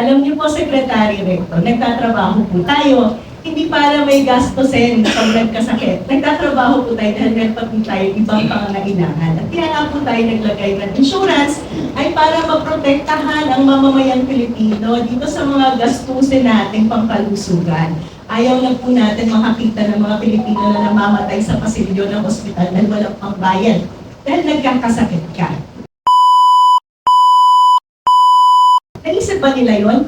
Alam niyo po, Secretary Recto, nagtatrabaho po tayo, hindi para may gastusin pag nagkasakit. Nagtatrabaho po tayo dahil meron pa po tayo ibang pangangailangan. At kaya nga po tayo naglagay ng insurance ay para maprotektahan ang mamamayang Pilipino dito sa mga gastusin nating pangkalusugan. Ayaw na po natin makakita ng mga Pilipino na namamatay sa pasilyo ng ospital dahil walang pangbayad. Dahil nagkakasakit ka. Naisip ba nila yon?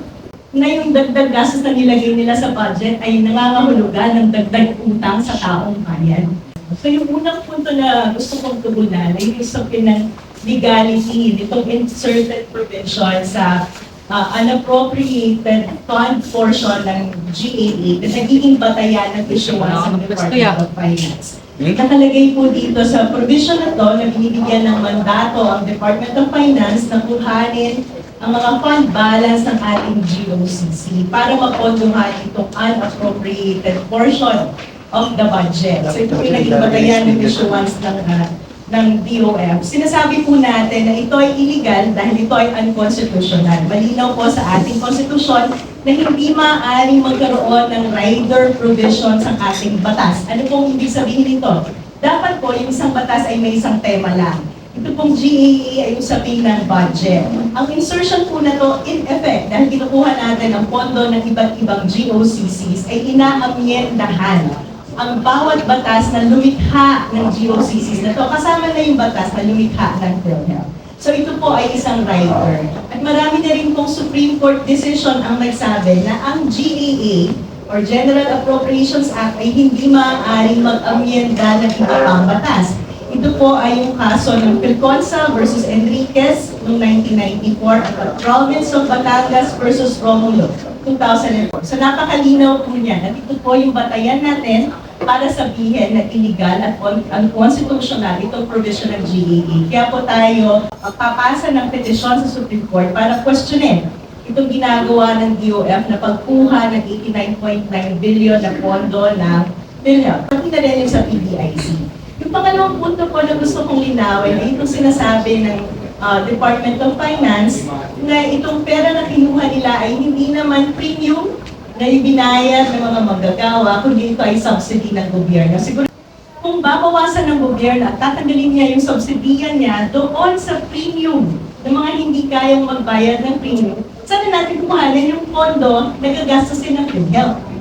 Na yung dagdag gastos na nilagay nila sa budget ay nangangahulugan ng dagdag utang sa taong bayan. So yung unang punto na gusto kong tugunan ay yung usapin ng legality, nitong inserted provision sa uh, unappropriated fund portion ng GAA na nagiging batayan ng issuance ng Department of Finance. Nakalagay po dito sa provision na to na binibigyan ng mandato ang Department of Finance na kuhanin ang mga fund balance ng ating GOCC para mapondohan itong unappropriated portion of the budget. So ito yung naging batayan ng issuance ng, uh, ng DOF. Sinasabi po natin na ito ay illegal dahil ito ay unconstitutional. Malinaw po sa ating konstitusyon na hindi maaaring magkaroon ng rider provision sa ating batas. Ano pong ibig sabihin nito? Dapat po yung isang batas ay may isang tema lang. Ito pong GAA ay usapin ng budget. Ang insertion po na to, in effect, dahil kinukuha natin ang pondo ng iba't ibang GOCCs, ay inaamyendahan ang bawat batas na lumikha ng GOCCs na to. Kasama na yung batas na lumikha ng PhilHealth. So ito po ay isang rider. At marami na rin pong Supreme Court decision ang nagsabi na ang GAA or General Appropriations Act ay hindi maaaring mag-amyenda ng iba pang batas. Ito po ay yung kaso ng Pilconsa versus Enriquez noong 1994 at the Province of Batangas versus Romulo 2004. So napakalinaw po niyan at ito po yung batayan natin para sabihin na illegal at un- unconstitutional itong provision ng GAA. Kaya po tayo magpapasa ng petisyon sa Supreme Court para questionin itong ginagawa ng DOF na pagkuha ng 89.9 billion na pondo ng PhilHealth. Pati na rin yung sa PBIC. Yung pangalawang punto po na gusto kong linawin ay itong sinasabi ng uh, Department of Finance na itong pera na kinuha nila ay hindi naman premium na ibinayad ng mga manggagawa, kundi ito ay subsidy ng gobyerno. Siguro kung babawasan ng gobyerno at tatanggalin niya yung subsidiyan niya doon sa premium ng mga hindi kayang magbayad ng premium, sana natin kumahalin yung pondo na gagastusin ng PhilHealth.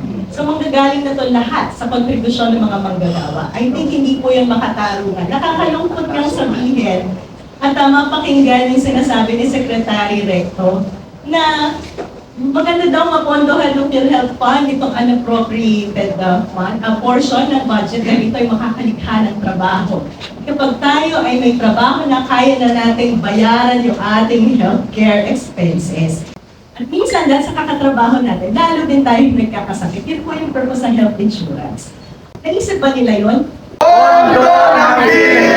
So manggagaling na to lahat sa kontribusyon ng mga manggagawa. I think hindi po yan makatarungan. Nakakalungkot niyang sabihin at tama pakinggan yung sinasabi ni Secretary Recto na maganda daw mapondohan ng PhilHealth Fund itong unappropriated uh, fund, a portion ng budget na ito ay makakalikha ng trabaho. Kapag tayo ay may trabaho na kaya na nating bayaran yung ating healthcare expenses, minsan, dahil sa kakatrabaho natin, lalo din tayo nagkakasakit. Yun po yung purpose ng health insurance. Naisip ba nila yun? PhilHealth! Gamitin